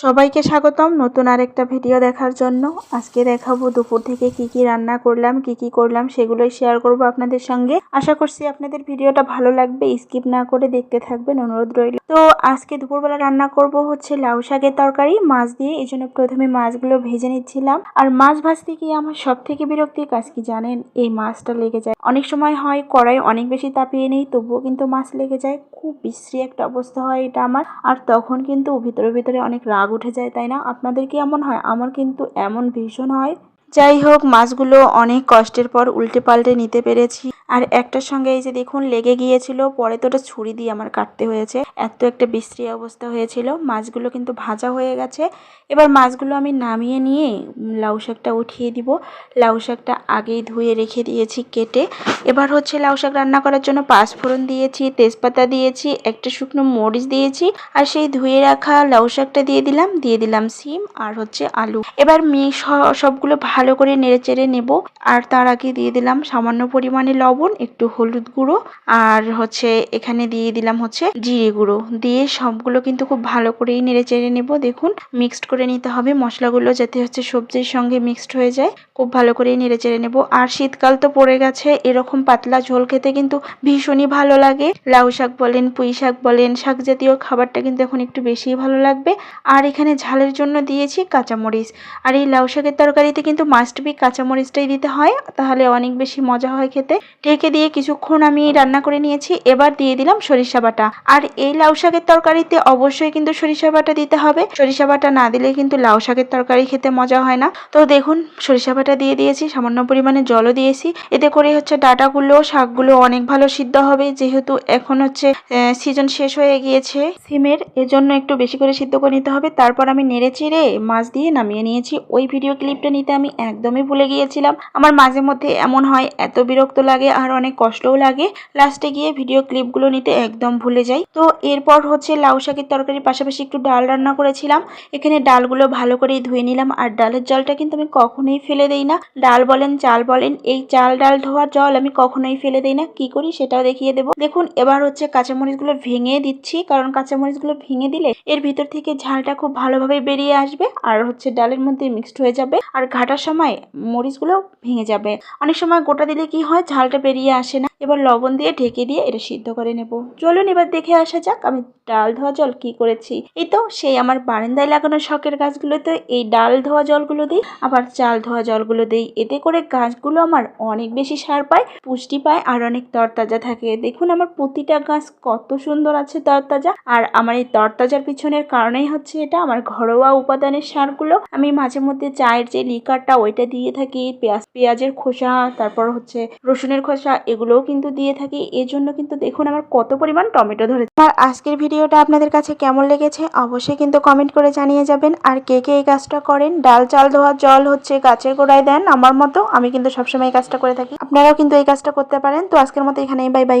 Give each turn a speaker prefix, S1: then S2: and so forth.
S1: সবাইকে স্বাগতম নতুন আরেকটা ভিডিও দেখার জন্য। আজকে দেখাবো দুপুর থেকে কি কি রান্না করলাম, কি কি করলাম, সেগুলোই শেয়ার করব আপনাদের সঙ্গে। আশা করছি আপনাদের ভিডিওটা ভালো লাগবে। স্কিপ না করে দেখতে থাকবেন। অনুরোধ রইল। তো আজকে দুপুরবেলা রান্না করব হচ্ছে লাউ শাকের তরকারি, মাছ দিয়ে। এই জন্য প্রথমে মাছগুলো ভেজে নিচ্ছিলাম। আর মাছ ভাজতে গিয়ে আমার সব থেকে বিরক্তির কাজ কি জানেন? এই মাছটা লেগে যায়। অনেক সময় হয় কড়াই অনেক বেশি তাপিয়ে নেই, তবুও কিন্তু মাছ লেগে যায়। খুব বিশ্রী একটা অবস্থা হয় এটা আমার। আর তখন কিন্তু ভিতরে ভিতরে অনেক রাগ উঠে যায়, তাই না? আপনাদের কি এমন হয়? আমার কিন্তু এমন ভীষণ হয়। যাই হোক, মাছগুলো অনেক কষ্টের পর উল্টে পাল্টে নিতে পেরেছি। আর একটার সঙ্গে এই যে দেখুন, লেগে গিয়েছিল, পরে তো ওটা ছুরি দিয়ে আমার কাটতে হয়েছে। এত একটা বিশ্রী অবস্থা হয়েছিল, মাছগুলো কিন্তু ভাজা হয়ে গেছে। এবার মাছগুলো আমি নামিয়ে নিয়ে লাউ শাকটা উঠিয়ে দিব। লাউ শাকটা আগেই ধুয়ে রেখে দিয়েছি কেটে। এবার হচ্ছে লাউ শাক রান্না করার জন্য পাঁচফোড়ন দিয়েছি, তেজপাতা দিয়েছি, একটা শুকনো মরিচ দিয়েছি, আর সেই ধুয়ে রাখা লাউ শাকটা দিয়ে দিলাম দিয়ে দিলাম সিম আর হচ্ছে আলু। এবার মি সবগুলো ভালো করে নেড়ে চেড়ে নেব। আর তার আগে দিয়ে দিলাম সামান্য পরিমাণে লবণ, একটু হলুদ গুঁড়ো, আর হচ্ছে এখানে দিয়ে দিলাম হচ্ছে জিরে গুঁড়ো। দিয়ে সবগুলো কিন্তু খুব ভালো করেই নেড়ে চেড়ে নেব। দেখুন মিক্সড করে নিতে হবে। মশলাগুলো যাতে হচ্ছে সবজির সঙ্গে মিক্সড হয়ে যায়, খুব ভালো করেই নেড়ে চেড়ে নেব। আর শীতকাল তো পড়ে গেছে, এরকম পাতলা ঝোল খেতে কিন্তু ভীষণই ভালো লাগে। লাউ শাক বলেন, পুঁই শাক বলেন, শাক জাতীয় খাবারটা কিন্তু এখন একটু বেশিই ভালো লাগবে। আর এখানে ঝালের জন্য দিয়েছি কাঁচামরিচ। আর এই লাউ শাকের তরকারিতে কিন্তু মাস্ট বি কাঁচামরিচটাই দিতে হয়, তাহলে অনেক বেশি মজা হয় খেতে। ঢেকে দিয়ে কিছুক্ষণ আমি রান্না করে নিয়েছি, এবার দিয়ে দিলাম সরিষা বাটা। আর এই লাউ শাকের তরকারিতে অবশ্যই কিন্তু সরিষা বাটা দিতে হবে। সরিষা বাটা না দিলে কিন্তু লাউ শাকের তরকারি খেতে মজা হয় না। তো দেখুন, সরিষা বাটা দিয়ে দিয়েছি, সামান্য পরিমাণে জলও দিয়েছি। এতে করে হচ্ছে ডাটাগুলো, শাকগুলো অনেক ভালো সিদ্ধ হবে, যেহেতু এখন হচ্ছে সিজন শেষ হয়ে গিয়েছে। সিমের এজন্য একটু বেশি করে সিদ্ধ করে নিতে হবে। তারপর আমি নেড়ে চেড়ে মাছ দিয়ে নামিয়ে নিয়েছি। ওই ভিডিও ক্লিপটা নিতে আমি একদমই ভুলে গিয়েছিলাম। আমার মাঝে মধ্যে এমন হয়, এত বিরক্ত লাগে আর অনেক কষ্টও লাগে। লাস্টে গিয়ে ভিডিও ক্লিপগুলো নিতে একদম ভুলে যাই। তো এরপর হচ্ছে লাউ শাকের তরকারির পাশাপাশি একটু ডাল রান্না করেছিলাম। এখানে ডালগুলো ভালো করে ধুয়ে নিলাম আর ডালের জলটা কিন্তু আমি কখনোই ফেলে দেই না। ডাল বলেন, চাল বলেন, এই চাল ডাল ধোয়ার জল আমি কখনোই ফেলে দেই না। কি করি সেটাও দেখিয়ে দেবো। দেখুন, এবার হচ্ছে কাঁচামরিচগুলো ভেঙে দিচ্ছি, কারণ কাঁচামরিচগুলো ভেঙে দিলে এর ভিতর থেকে ঝালটা খুব ভালোভাবে বেরিয়ে আসবে আর হচ্ছে ডালের মধ্যে মিক্সড হয়ে যাবে। আর ঘাটার সময় মরিচগুলো ভেঙে যাবে। অনেক সময় গোটা দিলে কি হয়? ঝালটা বেরিয়ে আসে না। এবার লবণ দিয়ে ঢেকে দিয়ে এটা সিদ্ধ করে নেব। চলুন এবার দেখে আসা যাক আমি ডাল ধোয়া জল কি করেছি। এই তো, সেই আমার বারান্দায় লাগানো শখের গাছগুলোতে এই ডাল ধোয়া জলগুলো দিই, আবার চাল ধোয়া জলগুলো দিই। এতে করে গাছগুলো আমার অনেক বেশি সার পায়, পুষ্টি পায় আর অনেক তরতাজা থাকে। দেখুন আমার প্রতিটা গাছ কত সুন্দর আছে তরতাজা, আর আমার এই তরতাজার পিছনের কারণেই হচ্ছে এটা, আমার ঘরোয়া উপাদানের সারগুলো। আমি মাঝে মধ্যে চায়ের যে লিকারটা, ওইটা দিয়ে থাকি, পেঁয়াজ, পেঁয়াজের খোসা, তারপর হচ্ছে রসুনের খোসা, এগুলোও কিন্তু দিয়ে থাকি এর জন্য কিন্তু দেখুন আমার কত পরিমাণ টমেটো ধরেছে। আর আজকের ভিডিওটা আপনাদের কাছে কেমন লেগেছে অবশ্যই কিন্তু কমেন্ট করে জানিয়ে যাবেন। আর কে কে এই কাজটা করেন? ডাল চাল ধোয়া জল হচ্ছে গাছের গোড়ায় দেন আমার মতো। আমি কিন্তু সবসময় এই কাজটা করে থাকি। আপনারাও কিন্তু এই কাজটা করতে পারেন। তো আজকের মতো এখানেই, বাই বাই।